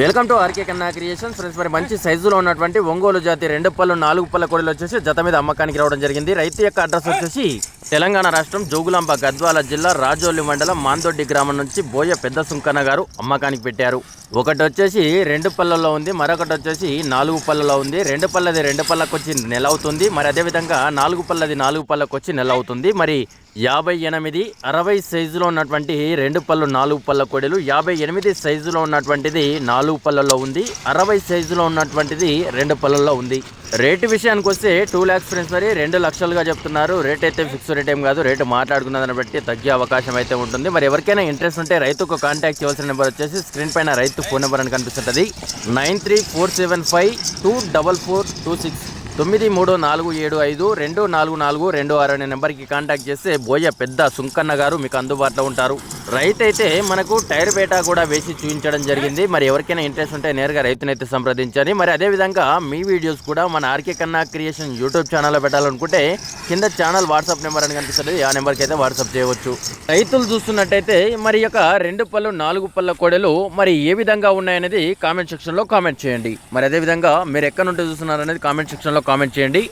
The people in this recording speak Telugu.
Welcome to RK Kanna creation friends మరి మంచి సైజులో ఉన్నటువంటి ఒంగోలు జాతి రెండు పళ్ళు నాలుగు పళ్ళ కోడిలు వచ్చేసి జత మీద అమ్మకానికి రావడం జరిగింది. రైతు యొక్క అడ్రస్ వచ్చేసి తెలంగాణ రాష్ట్రం జోగులాంబ గద్వాల జిల్లా రాజోలి మండలం మాందొడ్డి గ్రామం నుంచి బోయ పెద్ద సుంకన్న గారు అమ్మకానికి పెట్టారు. ఒకటి వచ్చేసి రెండు పళ్ళలో ఉంది మరొకటి వచ్చేసి నాలుగు పళ్ళలో ఉంది. రెండు పళ్ళది రెండు పళ్ళకు వచ్చి నెల అవుతుంది. మరి అదేవిధంగా నాలుగు పళ్ళది నాలుగు పళ్ళకు వచ్చి నెల అవుతుంది. మరి యాభై ఎనిమిది అరవై సైజులో ఉన్నటువంటి రెండు పళ్ళు నాలుగు పళ్ళ కోడెలు యాభై ఎనిమిది సైజులో ఉన్నటువంటిది నాలుగు పళ్ళలో ఉంది. అరవై సైజులో ఉన్నటువంటిది రెండు పళ్ళల్లో ఉంది. రేటు విషయానికి వస్తే టూ ల్యాక్స్ ఫ్రెండ్స్ మరి రెండు లక్షలుగా చెప్తున్నారు. రేట్ అయితే ఫిక్స్ రేట్ ఏం కాదు రేటు మాట్లాడుకున్న దాన్ని బట్టి తగ్గే అవకాశం అయితే ఉంటుంది. మరి ఎవరికైనా ఇంట్రెస్ట్ ఉంటే రైతుకు కాంటాక్ట్ చేయాల్సిన నెంబర్ వచ్చేసి స్క్రీన్ పైన రైతు ఫోన్ నెంబర్ అని కనిపిస్తుంటుంది. Nine three four seven five two double four two six తొమ్మిది మూడు నాలుగు ఏడు ఐదు రెండు నాలుగు నాలుగు రెండు ఆరు అనే నెంబర్కి కాంటాక్ట్ చేస్తే బోయ పెద్ద సుంకన్న గారు మీకు అందుబాటులో ఉంటారు. రైతు అయితే మనకు టైర్ బేటా కూడా వేసి చూపించడం జరిగింది. మరి ఎవరికైనా ఇంట్రెస్ట్ ఉంటే నేరుగా రైతునైతే సంప్రదించాలి మరి అదేవిధంగా మీ వీడియోస్ కూడా మన ఆర్కే కన్నా క్రియేషన్ యూట్యూబ్ ఛానల్లో పెట్టాలనుకుంటే కింద ఛానల్ వాట్సాప్ నెంబర్ అని కనిపిస్తుంది. ఆ నెంబర్కి అయితే వాట్సాప్ చేయవచ్చు. రైతులు చూస్తున్నట్టయితే మరి యొక్క రెండు పళ్ళు నాలుగు పళ్ళ కోడలు మరి ఏ విధంగా ఉన్నాయనేది కామెంట్ సెక్షన్లో కామెంట్ చేయండి. మరి అదేవిధంగా మీరు ఎక్కడ నుండి చూస్తున్నారనేది కామెంట్ సెక్షన్లో కామెంట్ చేయండి.